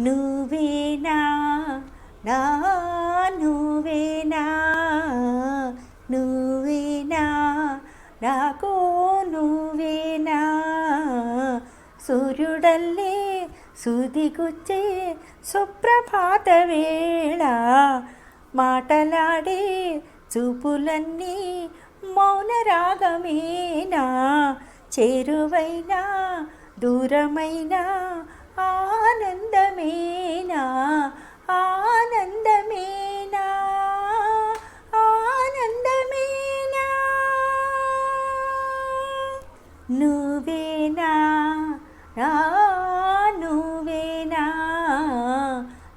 నువ్వేనా? నా నువ్వేనా? నువ్వేనా? నాకు నువ్వేనా? సూర్యుడల్లే సుదిగుచ్చే సుప్రభాత వేళ. మాటలాడే చూపులన్నీ మౌనరాగమేనా? చేరువైనా దూరమైనా ఆనందమేనా? ఆనందమేనా? ఆనందమేనా? నువ్వేనా? రా నువ్వేనా?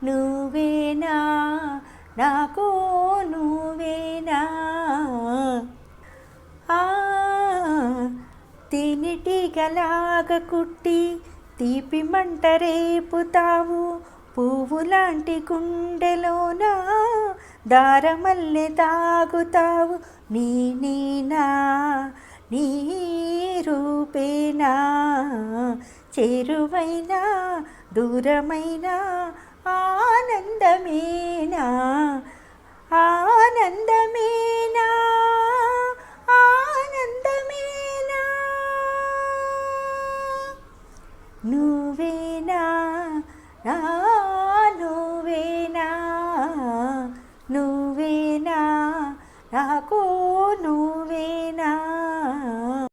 నువ్వేనా? నాకు నువ్వేనా? ఆ తేనెటీగలాగ కుట్టి తీపి మంట రేపుతావు. పువ్వులాంటి గుండెలోన దారమల్లె తాగుతావు. నీ నీనా నీ రూపేనా? చేరువైనా దూరమైనా ఆనందమేనా? నువ్వేనా? నా నువ్వేనా? నువ్వేనా? నాకు